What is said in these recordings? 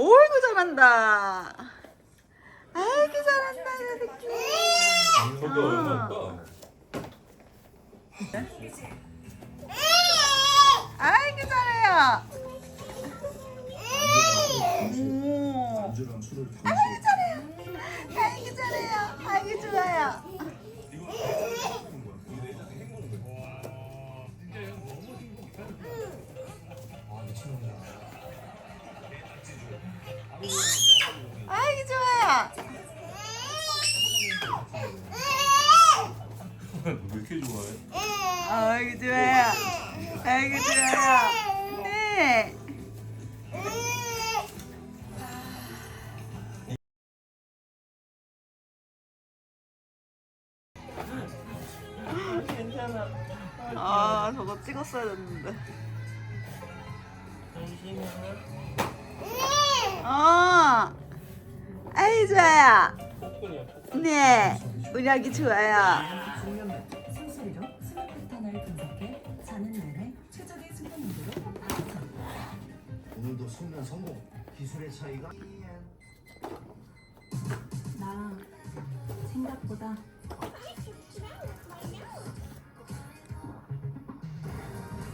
어이구 잘한다. 아이고 잘한다 이 새끼. 저게 얼마일까? 아이고 잘해요. 오. 안주랑 술을 아이고 아이고 좋아요. 왜 이렇게 좋아해? 아이고 좋아요. 아이고 좋아요. 네. 괜찮아. 아 저거 찍었어야 됐는데. 어. 아이 좋아요. 네. 우리 아기 좋아요. 생소리로 수면 패턴을 분석해 자는 내내 최적의 수면 모드로 맞춰 오늘도 숙면 성공 기술의 차이가 나 생각보다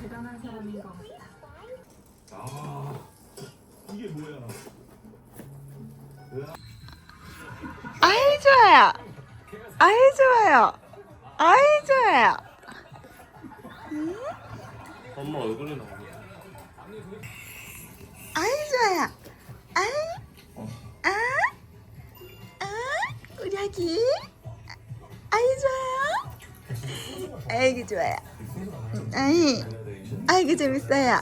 대단한 사람인 것 같아. 이게 뭐야 좋아요. 아이 좋아요. 아이 좋아요. 엄마 얼굴이 나오네. 아이 좋아요. 아이. 아. 아. 우리 아기. 아이 좋아요. 아이고 좋아요. 아이. 아이고 재밌어요.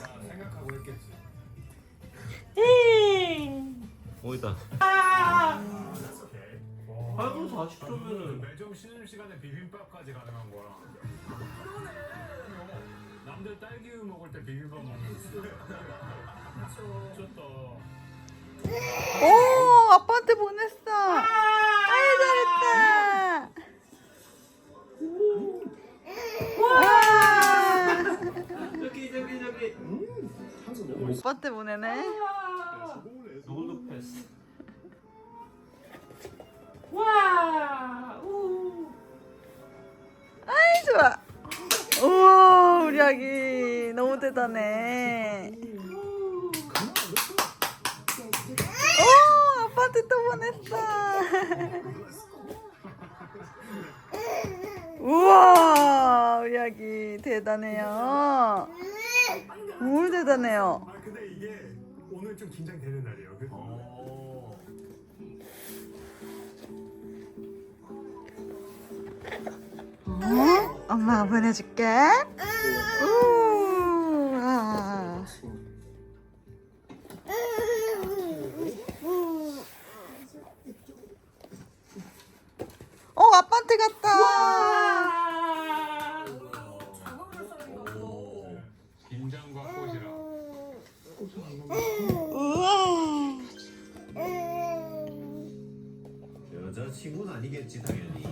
어디다? 하루 40초면은 매점 쉬는 시간에 비빔밥까지 가능한 거라. 남들 딸기우유 먹을 때 비빔밥 먹는 미쳤다. 오 아빠한테 보냈어. 아이 잘했다. 와. 저기 저기 저기. 아빠한테 보내네. 노드 패스. 아이 좋아. 우와 우리 아기 너무 대단해. 오 아빠한테 또 보냈어. 우와 우리 아기 대단해요. 뭘 대단해요. 아 근데 이게 오늘 좀 긴장되는 날이에요. 그- 어. 엄마가 보내줄게. 우와. 어 아빠한테 갔다. 긴장과 꽃이라. 우와. 여자친구는 아니겠지 당연히